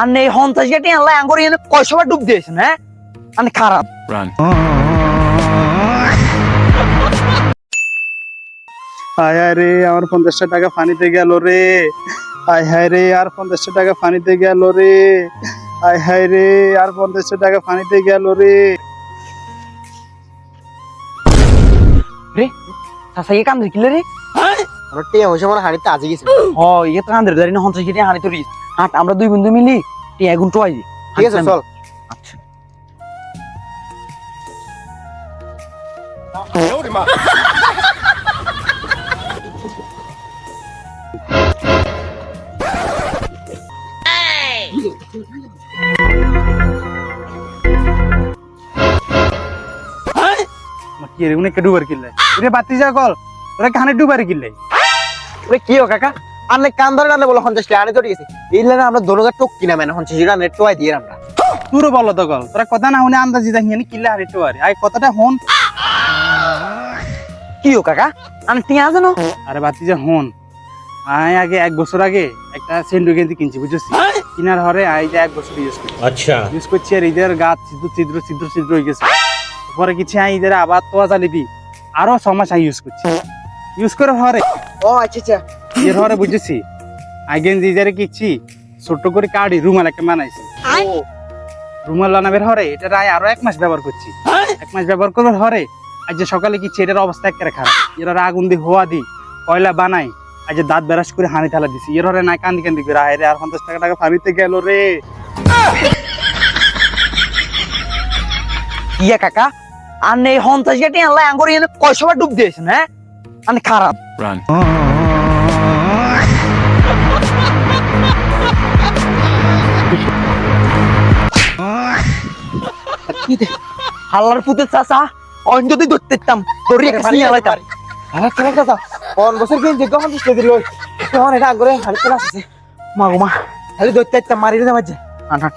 আর এই হন্তাস গেটে আনলাই আঙ্গুর এনে কয়শবার ডুব দিয়েছেন হ্যাঁ? আমি খারাপ। Run. হায় রে আমার পঞ্চাশটা টাকা পানিতে গেল রে। হায় হায় রে আর পঞ্চাশটা টাকা পানিতে গেল রে। হায় হায় রে আর পঞ্চাশটা টাকা পানিতে গেল রে। রে ইয়ে কাম দেখিলে রে। আমার টিয়া হয়েছে আমার হাড়িতে আজে গেছে। হ ইয়ে তো কান্দের দাঁড়িয়ে হন্তাস আমরা দুই বন্ধু মিলি টি এগুন টোয়াই ঠিক আছে চল। আচ্ছা। কি রে উনি ডুবার কিনলে। রে বাতি যা কল ওরা কানে ডুবার কিনলে। ওই কি কাকা? আনলে কান ধরে আনলে বলো হঞ্চাশ আনে তো ঠিক এই লাইনে আমরা দোনো গাছ টোক কিনা মানে হঞ্চাশ নেট টোয়াই দিয়ে আমরা। তোর বলো গল। তোরা কথা না হলে আন্দাজি দেখি আমি কিল্লা হারে টোয়ারে আই কথাটা হন কি কাকা? আন টিয়া জানো আরে বাতি হন আই আগে এক বছর আগে একটা সেন্ডু গেঞ্জি কিনছি বুঝছিস? কিনার হরে আই যে এক বছর ইউজ করছি। আচ্ছা। ইউজ করছি আর ইদের গাত ছিদ্র ছিদ্র ছিদ্র ছিদ্র হয়ে গেছে। পরে কিছু আই এদের আবার তোয়া চালিবি আরও ছ মাস আই ইউজ করছি। ইউজ করে হরে ও আচ্ছা আচ্ছা। এর হরে বুঝেছি। আই গেঞ্জি ঈদের কিচ্ছি ছোট্ট করে কাড়ি রুমাল একটা বানাইছি। রুমাল বানাবের হরে এটা আয় আরও এক মাস ব্যবহার করছি। এক মাস ব্যবহার করবার হরে আজ যে সকালে কিচ্ছি এটার অবস্থা একেবারে খারাপ। এর আগুন দিয়ে হওয়া দি কয়লা বানাই আজ যে দাঁত বেরাস করে হানি থালা দিছি। এর হরে নাই কান্দি কান্দি করে আয় রে আর পঞ্চাশ টাকা টাকা ফানিতে গেল রে। ইয়া কাকা আর এই হন্তাস গেটে আনলাই আঙ্গুর এনে কয়শবার ডুব দিয়েছেন হ্যাঁ? আমি খারাপ। Run. হাল্লার পুতে চাচা অন্য যদি ধরতে ইতাম ধরি একটা সিঙ্গা লাইতাম আরে কেন কাকা কোন বছর কিনছে কখন পঞ্চাশ টাকা দিল? তখন এটা আঙ্গুরে হাড়িতে আসছে। মা গো মা খালি ধরতে একটা মারি দিতে পারছে আনাট।